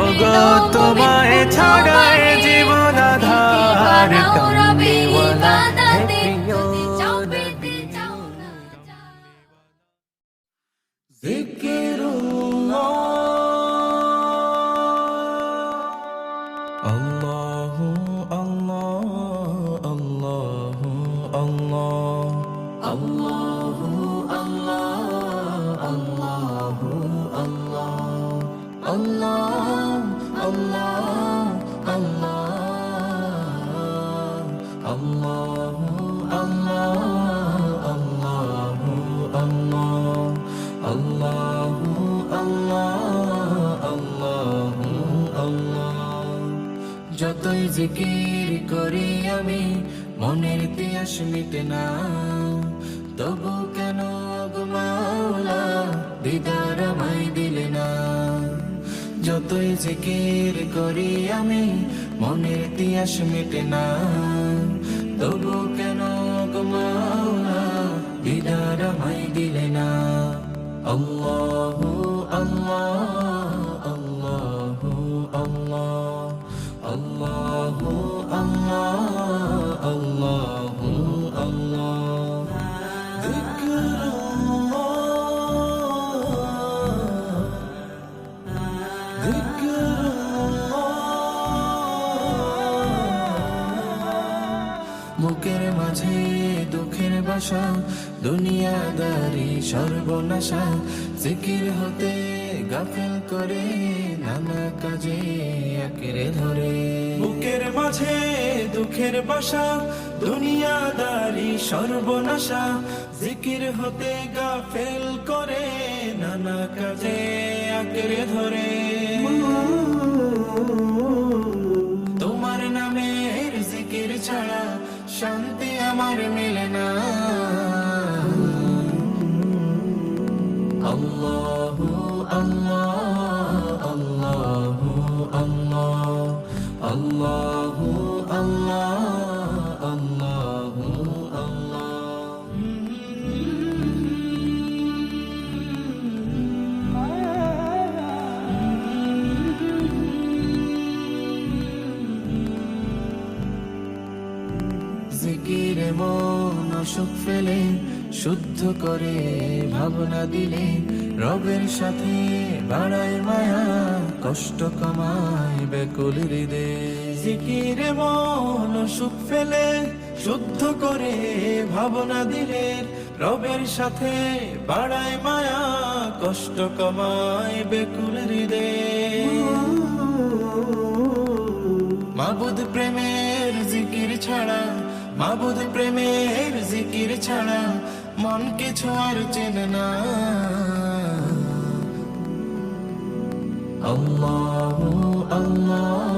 ওগো তোমায় ছাড়ায় জীবন আধার কামলিওয়ালা হে প্রিয়। নবী Allahu যতই জিকির করি আমি মনের তিয়াস মিটে না তবু কেন গো মাওলা দিদার দিলে না যতই জিকির করি আমি, মনের তিয়াস মিটে না। তবু কেন গো বিদার আমায় দিলে না? আল্লাহ বুকের মাঝে দুঃখের বাসা, দুনিয়াদারি সর্বনাশা। জিকির হতে গাফেল করে নানা কাজে আকেরে ধরে। বুকের মাঝে দুঃখের বাসা, দুনিয়াদারি সর্বনাশা। জিকির হতে গাফেল করে নানা কাজে আকেরে ধরে। তোমার নামের জিকির ছাড়া শান্তি আমার মেলে না। আল্লাহু জিকিরে মন অসুখ ফেলে, শুদ্ধ করে ভাবনা দিলে, রবের সাথে বাড়ায় মায়া, কষ্ট কমায় বেকুল জিকিরে মন অসুখ ফেলে, শুদ্ধ করে ভাবনা দিলে, রবের সাথে বাড়ায় মায়া, কষ্ট কমায় বেকুল হৃদয়। মাবুদ ছাড়া মাবুদ প্রেমের জিকির ছাড়া মন কিছু আর চেনে না। আল্লাহ আল্লাহ।